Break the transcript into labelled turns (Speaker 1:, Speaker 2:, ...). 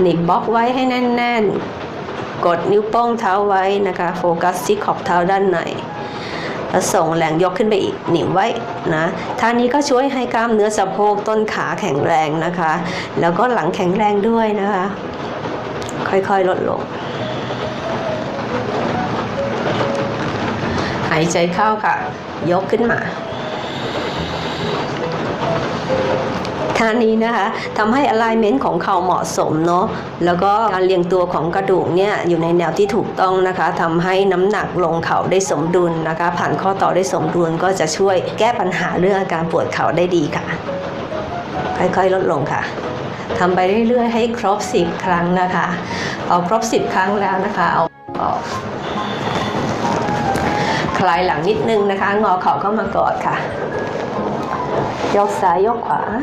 Speaker 1: หนีบบล็อกไว้ให้แน่น ๆ กดนิ้วโป้งเท้าไว้นะคะ โฟกัสที่ขอบเท้าด้านในแล้วส่งแรงยกขึ้นไปอีกหนีบไว้นะท่านี้ก็ช่วยให้กล้ามเนื้อสะโพกต้นขาแข็งแรงนะคะ แล้วก็หลังแข็งแรงด้วยนะคะ ค่อยๆลดลง หายใจเข้าค่ะ ยกขึ้นมา ท่านี้นะคะทำให้ alignment ของเข่าเหมาะสมเนาะแล้วก็การเรียงตัวของกระดูกเนี่ยอยู่ในแนวที่ถูกต้องนะคะทำให้น้ำหนักลงเข่าได้สมดุลนะคะ ผ่านข้อต่อได้สมดุลก็จะช่วยแก้ปัญหาเรื่องอาการปวดเข่าได้ดีค่ะ ค่อยๆ ลดลงค่ะทำไปเรื่อยๆ ให้ครบ 10 ครั้งนะคะ เอาครบ 10 ครั้งแล้วนะคะ เอาออกคลายหลังนิดนึงนะคะ งอเข่าเข้ามากอดค่ะ 역사, 역화